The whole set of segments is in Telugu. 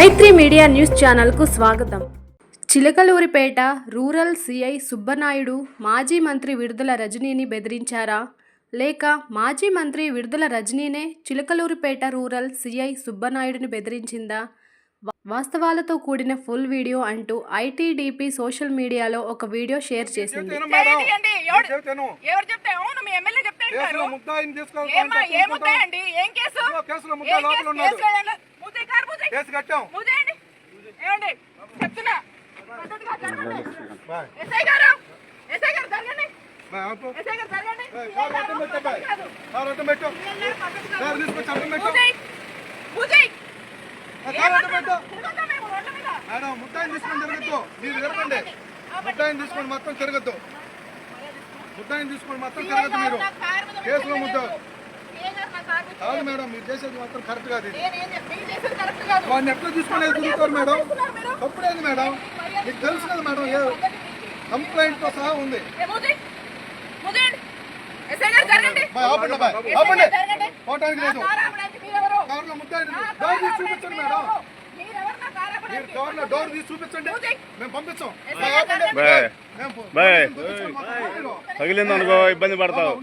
మైత్రి మీడియా న్యూస్ ఛానల్కు స్వాగతం. చిలకలూరిపేట రూరల్ సిఐ సుబ్బనాయుడు మాజీ మంత్రి విడుదల రజనీని బెదిరించారా? లేక మాజీ మంత్రి విడుదల రజనీనే చిలకలూరిపేట రూరల్ సిఐ సుబ్బనాయుడిని బెదిరించిందా? వాస్తవాలతో కూడిన ఫుల్ వీడియో అంటూ ఐటీడీపీ సోషల్ మీడియాలో ఒక వీడియో షేర్ చేసింది. ఏం కేసు? కేసు? కట్టాం. ఏమండి? చెప్తున్నా. ఎస్ఐ గారు! ఎస్ఐ గారు జరగండి? మేడం ముద్దాయిని తీసుకొని తిరగద్దు. మీరు తిరగండి. ముద్దాయిని తీసుకొని మొత్తం తిరగద్దు. ముద్దాయిని తీసుకొని మొత్తం తిరగద్దు మీరు. కేసులో ముద్ద సీఐ గారు నా కారు మీద కాదు మేడం మీరు చేసేది మాత్రం కరెక్ట్ కాదు. వాడిని ఎట్లా తీసుకొని తిరుగుతారు మేడం? తప్పుడేది మేడం? మీకు తెలుసు కదా మేడం ఏ కంప్లైంట్తో సహా ఉంది. ముద్దాయి. పోవటానికి లేదు? కారులో ఆపడానికి చూపించండి మేడం మీరెవరు? మీరెవరు నా కారు మీరు ఆపడానికి? కార్లో డోర్ తీసి చూపించండి. మేము పంపించాం ఎస్ఐ బాయ్. బాయ్. పంపిరు. తగిలిందనుకో ఇబ్బంది పడతావు.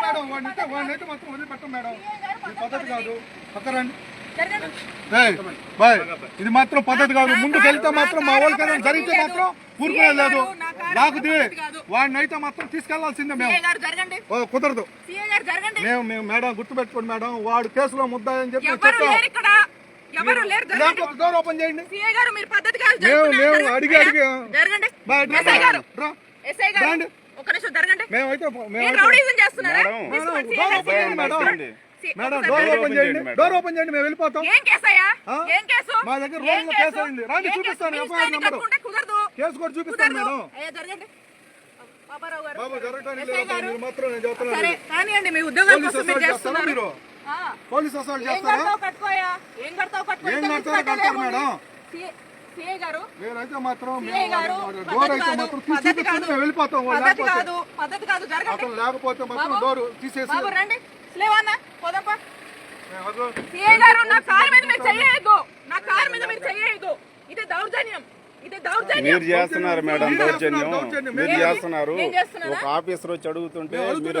మేడం వాడిని అయితే వాడిని అయితే మొత్తం వదిలిపెట్టం మేడం ఇది పద్ధతి కాదు పక్కరండి ఇది మాత్రం పద్ధతి కాదు. ముందుకు వెళ్తే మాత్రం మా వాళ్ళకి జరిగితే మాత్రం ఊరుకునే లేదు. లాగుది వాడిని అయితే మాత్రం తీసుకెళ్ళాల్సిందే మేము. కుదరదు. మేము మేము మేడం గుర్తుపెట్టుకోండి మేడం. వాడు కేసులో ముద్దాయని చెప్పి ఎవరు చెప్పాం. లేరు ఇక్కడ. ఎవరు లేరు జరగండి. లేకపోతే డోర్ ఓపెన్ చేయండి. మేము. అడిగి అడిగి మేమైతే మేడం. మేడం, డోర్ ఓపెన్ చేయండి డోర్. ఓపెన్ చేయండి మేము వెళ్ళిపోతాం. ఏం కేసయ్యా ఆ? ఏం కేసు మా దగ్గర ఏం రోజులో కేసు అయింది. రండి, చూపిస్తాను, ఎఫ్ఐఆర్ నెంబరు. కుదరదు. కేసు కూడా చూపిస్తాను మేడం. అయ్యా జరగండి బాబారావు గారు. బాబు జరగటానికి ఎస్ఐ లేదు మాత్రం నేను చెప్తున్నాను. కానివ్వండి మీ ఉద్యోగం పోలీస్ కోసం మీరు చేస్తున్నారు? మీరు? ఆ. పోలీస్ అసలు ఏం చేస్తారా? కడతావు కట్టుకోయా? ఏం కడతావు కట్టుకో ఏం కడతారో కడతారు. మేడం. సి- సిఐ గారు. మీరైతే మాత్రం డోర్ అయితే మాత్రం తీసి వెళ్ళిపోతాం లేకపోతే. కాదు పద్ధతి కాదు జరగండి. అతను లేకపోతే మాత్రం. డోర్ తీసేసి బాబు రండి. లేవన్నా పోదాంపా. సిఐ గారు నా కారు మీద మీరు చెయ్యొద్దు. నా కారు మీద మీరు చెయ్యొద్దు. ఇది దౌర్జన్యం. ఇది దౌర్జన్యం. మీరు చేస్తున్నారు మేడం మీరు దౌర్జన్యం. మీరు చేస్తున్నారు? ఒక ఆఫీసర్ వచ్చి అడుగుతుంటే మీరు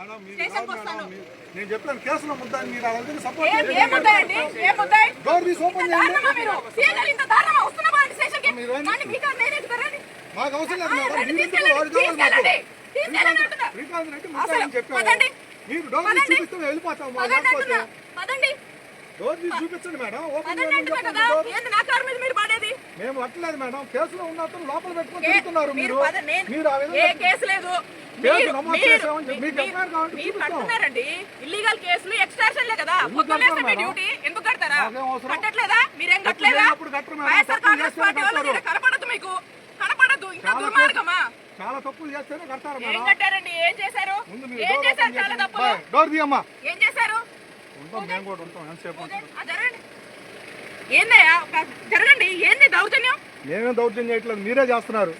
స్టేషన్కి వస్తాను. నేను చెప్పాను కేసులో ముద్దాయి మీరు సపోర్ట్ ఏం చేయండి. ఏం ముద్దాయండి ఏం ముద్దాయి డోర్ తీసి ఓపెన్ ఇంత చేయండి దారుణమా మీరు? సీఏ గారు ఇంత దారుణమా? వస్తున్నా బాండి స్టేషన్కి? మీరు రండి. కానీ మీకు నేనే ఎదుగుతారండి మాకు అవసరం లేదు మేడం. రండి, మీరు ఎందుకు తీసుకెళ్ళండి, వాడు కావాలి మాకు. తీసుకెళ్ళండి, తీసుకెళ్ళండి అంటున్నా. శ్రీకాంత్ రెడ్డి అసలు ముద్దాయి అని చెప్పాము పదండి. మీరు డోర్ తీసి పదండి. చూపిస్తే మేము వెళ్ళిపోతాం. పదండి లేకపోతే అంటున్నా. పదండి. డోర్ తీసి చూపించండి మేడం. ఓపెన్ నా కారు మీద మీరు పడేది? మేము అట్లేదు మేడం. కేసులో ఉన్న అతను లోపల పెట్టుకొని తిరుగుతున్నారు మీరు మీరు. ఏ కేసు లేదు. కడుతున్నారండి. ఇల్లీగల్ కేసులు కదా. పొద్దున్నే? డ్యూటీ ఎందుకు కడతారా? కట్టట్లేదా? మీరేం కట్టలేదా. వైఎస్ఆర్ కాంగ్రెస్ పార్టీ వాళ్ళు. కనపడదు మీకు. కనపడదు. ఇంకా చాలా దుర్మార్గమా? చాలా తప్పులు చేస్తేనే కడతారు ఏం కట్టారండి? ఏం చేశారు? ఏం డోర్ చేశారు? ఓపెన్ చాలా చేయండి. తప్పులు. బాయ్. డోర్ తీయమ్మా. ఏం చేశారు? ఉంటాం మేము కూడా ఉంటాం. ఎంతసేపు జరగండి. ఏందయ్యా? జరగండి. ఏంది దౌర్జన్యం? మేమేం దౌర్జన్యం చేయట్లేదు. మీరే చేస్తున్నారు.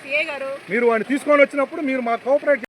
మీరు వాడిని తీసుకొని వచ్చినప్పుడు మీరు మా కోఆపరేట్